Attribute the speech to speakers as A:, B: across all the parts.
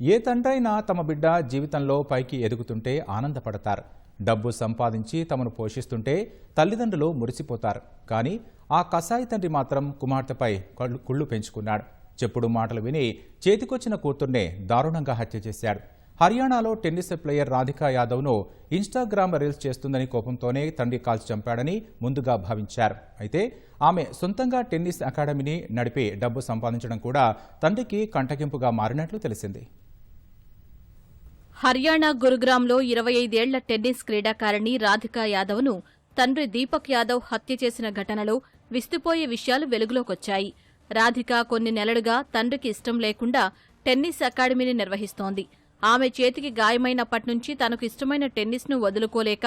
A: ఏ తండ్రైనా తమ బిడ్డ జీవితంలో పైకి ఎదుగుతుంటే ఆనందపడతారు. డబ్బు సంపాదించి తమను పోషిస్తుంటే తల్లిదండ్రులు మురిసిపోతారు. కానీ ఆ కసాయి తండ్రి మాత్రం కుమార్తెపై కుళ్ళు పెంచుకున్నాడు. చెప్పుడు మాటలు విని చేతికొచ్చిన కూతుర్నే దారుణంగా హత్య చేశాడు. హర్యానాలో టెన్నిస్ ప్లేయర్ రాధికా యాదవ్ను ఇన్స్టాగ్రామ్ రీల్స్ చేస్తుందని కోపంతోనే తండ్రి కాల్చి చంపాడని ముందుగా భావించారు. అయితే ఆమె సొంతంగా టెన్నిస్ అకాడమీని నడిపి డబ్బు సంపాదించడం కూడా తండ్రికి కంటగింపుగా మారినట్లు తెలిసింది.
B: హర్యానా గురుగ్రామ్లో ఇరవై ఐదేళ్ళ టెన్నిస్ క్రీడాకారిణి రాధికా యాదవ్ను తండ్రి దీపక్ యాదవ్ హత్య చేసిన ఘటనలో విస్తుపోయే విషయాలు వెలుగులోకొచ్చాయి. రాధిక కొన్ని నెలలుగా తండ్రికి ఇష్టం లేకుండా టెన్నిస్ అకాడమీని నిర్వహిస్తోంది. ఆమె చేతికి గాయమైనప్పటి నుంచి తనకు ఇష్టమైన టెన్నిస్ను వదులుకోలేక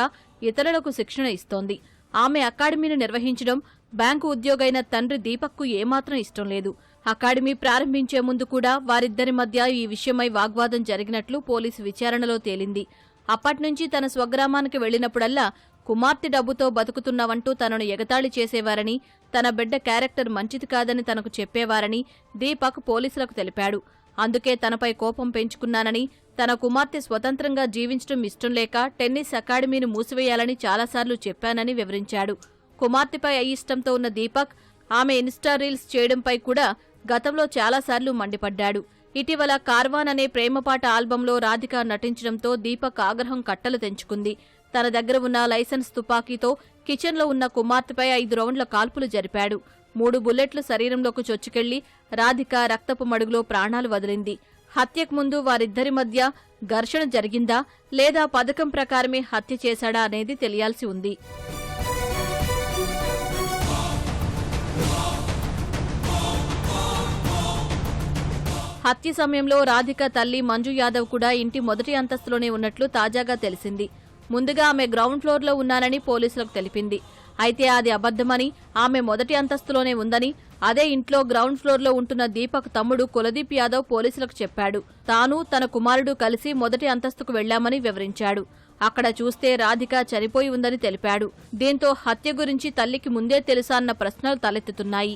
B: ఇతరులకు శిక్షణ ఇస్తోంది. ఆమె అకాడమీని నిర్వహించడం బ్యాంకు ఉద్యోగైన తండ్రి దీపక్కు ఏమాత్రం ఇష్టం లేదు. అకాడమీ ప్రారంభించే ముందు కూడా వారిద్దరి మధ్య ఈ విషయమై వాగ్వాదం జరిగినట్లు పోలీసు విచారణలో తేలింది. అప్పట్నుంచి తన స్వగ్రామానికి వెళ్ళినప్పుడల్లా కుమార్తె డబ్బుతో బతుకుతున్నావంటూ తనను ఎగతాళి చేసేవారని తన బిడ్డ క్యారెక్టర్ మంచిది కాదని తనకు చెప్పేవారని దీపక్ పోలీసులకు తెలిపాడు. అందుకే తనపై కోపం పెంచుకున్నానని తన కుమార్తె స్వతంత్రంగా జీవించడం ఇష్టం లేక టెన్నిస్ అకాడమీని మూసివేయాలని చాలాసార్లు చెప్పానని వివరించాడు. కుమార్తెపై అయిష్టంతో ఉన్న దీపక్ ఆమె ఇన్స్టా రీల్స్ చేయడంపై కూడా గతంలో చాలాసార్లు మండిపడ్డాడు. ఇటీవల కార్వాన్ అనే ప్రేమపాట ఆల్బంలో రాధిక నటించడంతో దీపక్ ఆగ్రహం కట్టలు తెంచుకుంది. తన దగ్గర ఉన్న లైసెన్స్ తుపాకీతో కిచెన్లో ఉన్న కుమార్తెపై ఐదు రౌండ్ల కాల్పులు జరిపాడు. మూడు బుల్లెట్లు శరీరంలోకి చొచ్చుకెళ్ళి రాధిక రక్తపు మడుగులో ప్రాణాలు వదిలింది. హత్యకు ముందు వారిద్దరి మధ్య ఘర్షణ జరిగిందా లేదా పథకం ప్రకారమే హత్య చేశాడా అనేది తెలియాల్సి ఉంది. హత్య సమయంలో రాధిక తల్లి మంజు యాదవ్ కూడా ఇంటి మొదటి అంతస్తులోనే ఉన్నట్లు తాజాగా తెలిసింది. ముందుగా ఆమె గ్రౌండ్ ఫ్లోర్లో ఉన్నానని పోలీసులకు తెలిపింది. అయితే అది అబద్దమని ఆమె మొదటి అంతస్తులోనే ఉందని అదే ఇంట్లో గ్రౌండ్ ఫ్లోర్లో ఉంటున్న దీపక్ తమ్ముడు కులదీప్ యాదవ్ పోలీసులకు చెప్పాడు. తాను తన కుమారుడు కలిసి మొదటి అంతస్తుకు వెళ్ళామని వివరించాడు. అక్కడ చూస్తే రాధిక చనిపోయి ఉందని తెలిపాడు. దీంతో హత్య గురించి తల్లికి ముందే తెలుసా అన్న ప్రశ్నలు తలెత్తుతున్నాయి.